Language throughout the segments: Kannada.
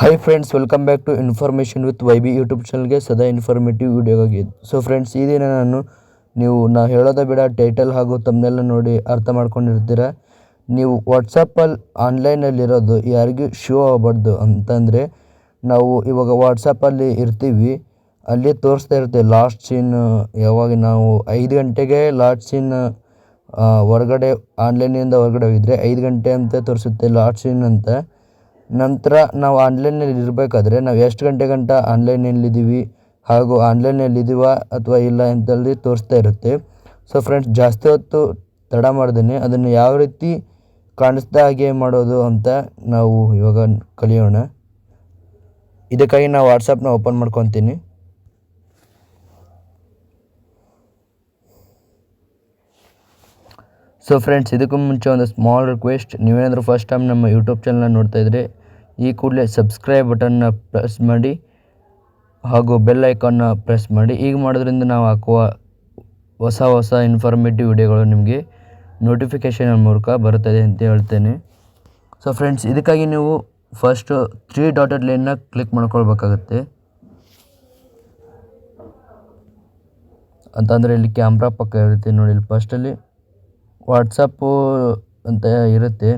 Hi friends welcome back to information with Y B YouTube ಚಾನಲ್ಗೆ ಸದಾ ಇನ್ಫಾರ್ಮೇಟಿವ್ ವಿಡಿಯೋಗಾಗಿ ಸೊ ಫ್ರೆಂಡ್ಸ್ ಇದೇನ ದಿನ ನಾನು, ನೀವು ನಾ ಹೇಳೋದ ಬಿಡ ಟೈಟಲ್ ಹಾಗೂ ತಮ್ಮನೆಲ್ಲ ನೋಡಿ ಅರ್ಥ ಮಾಡ್ಕೊಂಡಿರ್ತೀರ. ನೀವು ವಾಟ್ಸಪ್ಪಲ್ಲಿ ಆನ್ಲೈನಲ್ಲಿರೋದು ಯಾರಿಗೂ ಶೋ ಆಗಬಾರ್ದು ಅಂತಂದರೆ, ನಾವು ಇವಾಗ ವಾಟ್ಸಪ್ಪಲ್ಲಿ ಇರ್ತೀವಿ. ಅಲ್ಲಿ ತೋರಿಸ್ತಾ ಇರುತ್ತೆ ಲಾಸ್ಟ್ ಸೀನ್ ಯಾವಾಗ ನಾವು ಐದು ಗಂಟೆಗೆ ಲಾಸ್ಟ್ ಸೀನ್ ಹೊರಗಡೆ ಆನ್ಲೈನಿಂದ ಹೊರಗಡೆ ಹೋಗಿದ್ರೆ ಐದು ಗಂಟೆ ಅಂತ ತೋರಿಸುತ್ತೆ ಲಾಸ್ಟ್ ಸೀನ್ ಅಂತ. ನಂತರ ನಾವು ಆನ್ಲೈನಲ್ಲಿ ಇರಬೇಕಾದ್ರೆ ನಾವು ಎಷ್ಟು ಗಂಟೆ ಗಂಟ ಆನ್ಲೈನಲ್ಲಿದ್ದೀವಿ ಹಾಗೂ ಆನ್ಲೈನಲ್ಲಿದ್ದೀವ ಅಥವಾ ಇಲ್ಲ ಅಂತಲ್ಲಿ ತೋರಿಸ್ತಾ ಇರುತ್ತೆ. ಸೊ ಫ್ರೆಂಡ್ಸ್ ಜಾಸ್ತಿ ಹೊತ್ತು ತಡ ಮಾಡ್ದೇ ಅದನ್ನು ಯಾವ ರೀತಿ ಕಾಣಿಸ್ದ ಹಾಗೆ ಮಾಡೋದು ಅಂತ ನಾವು ಇವಾಗ ಕಲಿಯೋಣ. ಇದಕ್ಕಾಗಿ ನಾವು ವಾಟ್ಸಪ್ನ ಓಪನ್ ಮಾಡ್ಕೊತೀನಿ. ಸೊ ಫ್ರೆಂಡ್ಸ್ ಇದಕ್ಕೂ ಮುಂಚೆ ಒಂದು ಸ್ಮಾಲ್ ರಿಕ್ವೆಸ್ಟ್ ನೀವೇನಾದರೂ ಫಸ್ಟ್ ಟೈಮ್ ನಮ್ಮ ಯೂಟ್ಯೂಬ್ ಚಾನಲ್ನ ನೋಡ್ತಾ ಇದ್ದರೆ ಈ ಕೂಡಲೇ ಸಬ್ಸ್ಕ್ರೈಬ್ ಬಟನ್ನ ಪ್ರೆಸ್ ಮಾಡಿ, ಹಾಗೂ ಬೆಲ್ ಐಕಾನ್ನ ಪ್ರೆಸ್ ಮಾಡಿ. ಈಗ ಮಾಡೋದ್ರಿಂದ ನಾವು ಹಾಕುವ ಹೊಸ ಹೊಸ ಇನ್ಫಾರ್ಮೇಟಿವ್ ವಿಡಿಯೋಗಳು ನಿಮಗೆ ನೋಟಿಫಿಕೇಷನ್ ಮೂಲಕ ಬರುತ್ತದೆ ಅಂತ ಹೇಳ್ತೇನೆ. ಸೊ ಫ್ರೆಂಡ್ಸ್ ಇದಕ್ಕಾಗಿ ನೀವು ಫಸ್ಟು ತ್ರೀ ಡಾಟೆಡ್ ಲೈನ್ನ ಕ್ಲಿಕ್ ಮಾಡ್ಕೊಳ್ಬೇಕಾಗತ್ತೆ. ಅಂತಂದರೆ ಇಲ್ಲಿ ಕ್ಯಾಮ್ರಾ ಪಕ್ಕ ಇರುತ್ತೆ ನೋಡಿ, ಇಲ್ಲಿ ಫಸ್ಟಲ್ಲಿ ವಾಟ್ಸಪ್ಪು ಅಂತ ಇರುತ್ತೆ.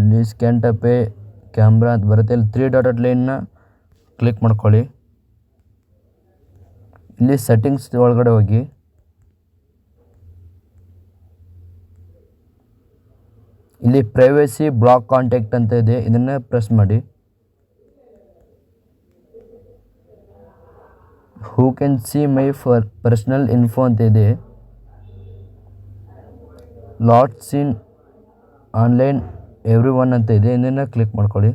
ಇಲ್ಲಿ ಸ್ಕ್ಯಾನ್ ಟಪೆ ಕ್ಯಾಮ್ರಾ ಅಂತ ಬರುತ್ತೆ. ಇಲ್ಲಿ ತ್ರೀ ಡಾಟ್ ಲೈನ್ನ ಕ್ಲಿಕ್ ಮಾಡ್ಕೊಳ್ಳಿ. ಇಲ್ಲಿ ಸೆಟ್ಟಿಂಗ್ಸ್ ಒಳಗಡೆ ಹೋಗಿ. ಇಲ್ಲಿ ಪ್ರೈವೇಸಿ ಬ್ಲಾಕ್ ಕಾಂಟ್ಯಾಕ್ಟ್ ಅಂತ ಇದೆ. ಇದನ್ನು ಪ್ರೆಸ್ ಮಾಡಿ. Who can see my fur personal info ಅಂತ ಇದೆ. Last seen online everyone ಅಂತ ಇದೆ. ಇದನ್ನು ಕ್ಲಿಕ್ ಮಾಡ್ಕೊಳ್ಳಿ.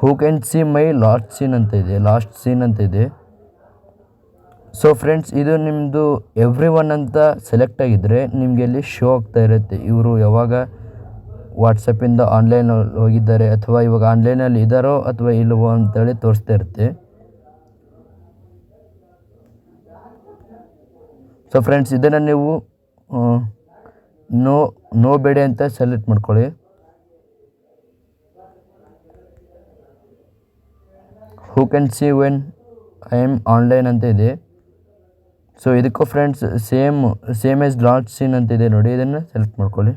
Who can see my last seen ಅಂತ ಇದೆ. ಲಾಸ್ಟ್ ಸೀನ್ ಅಂತ ಇದೆ. ಸೊ ಫ್ರೆಂಡ್ಸ್ ಇದು ನಿಮ್ಮದು ಎವ್ರಿ ಒನ್ ಅಂತ ಸೆಲೆಕ್ಟ್ ಆಗಿದ್ದರೆ ನಿಮಗೆ ಇಲ್ಲಿ ಶೋ ಆಗ್ತಾ ಇರುತ್ತೆ. ಇವರು ಯಾವಾಗ ವಾಟ್ಸಪ್ಪಿಂದ ಆನ್ಲೈನ್ ಹೋಗಿದ್ದಾರೆ ಅಥವಾ ಇವಾಗ ಆನ್ಲೈನಲ್ಲಿ ಇದ್ದಾರೋ ಅಥವಾ ಇಲ್ಲವೋ ಅಂತೇಳಿ ತೋರಿಸ್ತಾ ಇರುತ್ತೆ. ಸೊ ಫ್ರೆಂಡ್ಸ್ ಇದನ್ನು ನೀವು ನೋ ನೋ ಬೇಡ ಅಂತ ಸೆಲೆಕ್ಟ್ ಮಾಡ್ಕೊಳ್ಳಿ. Who can see when I am online ಅಂತ ಇದೆ. ಸೊ ಇದಕ್ಕೂ friends same same as last seen ಅಂತ ಇದೆ ನೋಡಿ, ಇದನ್ನು ಸೆಲೆಕ್ಟ್ ಮಾಡ್ಕೊಳ್ಳಿ.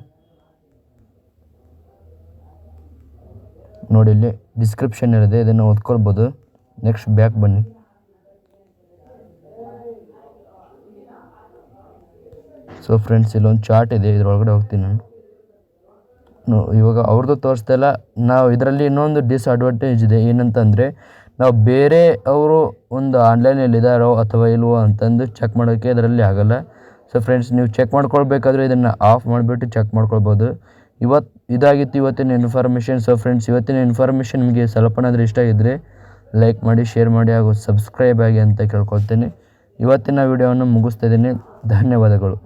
ನೋಡಿ ಇಲ್ಲಿ ಡಿಸ್ಕ್ರಿಪ್ಷನ್ ಇರುತ್ತೆ, ಇದನ್ನು ಓದ್ಕೊಳ್ಬೋದು. ನೆಕ್ಸ್ಟ್ ಬ್ಯಾಕ್ ಬನ್ನಿ. ಸೊ ಫ್ರೆಂಡ್ಸ್ ಇಲ್ಲೊಂದು ಚಾರ್ಟ್ ಇದೆ, ಇದರೊಳಗಡೆ ಹೋಗ್ತೀನಿ ನಾನು. ಇವಾಗ ಅವ್ರದ್ದು ತೋರಿಸ್ತಾ ನಾವು ಇದರಲ್ಲಿ ಇನ್ನೊಂದು ಡಿಸ್ಅಡ್ವಾಂಟೇಜ್ ಇದೆ, ಏನಂತಂದರೆ ನಾವು ಬೇರೆ ಅವರು ಒಂದು ಆನ್ಲೈನಲ್ಲಿದ್ದಾರೋ ಅಥವಾ ಇಲ್ವೋ ಅಂತಂದು ಚೆಕ್ ಮಾಡೋಕ್ಕೆ ಇದರಲ್ಲಿ ಆಗೋಲ್ಲ. ಸೊ ಫ್ರೆಂಡ್ಸ್ ನೀವು ಚೆಕ್ ಮಾಡ್ಕೊಳ್ಬೇಕಾದ್ರೆ ಇದನ್ನು ಆಫ್ ಮಾಡಿಬಿಟ್ಟು ಚೆಕ್ ಮಾಡ್ಕೊಳ್ಬೋದು. ಇವತ್ತು ಇದಾಗಿತ್ತು ಇವತ್ತಿನ ಇನ್ಫಾರ್ಮೇಷನ್ ಸೊ ಫ್ರೆಂಡ್ಸ್ ಇವತ್ತಿನ ಇನ್ಫಾರ್ಮೇಷನ್ ನಿಮಗೆ ಸ್ವಲ್ಪನಾದರೂ ಇಷ್ಟ ಇದ್ದರೆ ಲೈಕ್ ಮಾಡಿ ಶೇರ್ ಮಾಡಿ ಹಾಗೂ ಸಬ್ಸ್ಕ್ರೈಬ್ ಆಗಿ ಅಂತ ಕೇಳ್ಕೊಳ್ತೀನಿ. ಇವತ್ತಿನ ವಿಡಿಯೋವನ್ನು ಮುಗಿಸ್ತಾ ಇದ್ದೀನಿ. ಧನ್ಯವಾದಗಳು.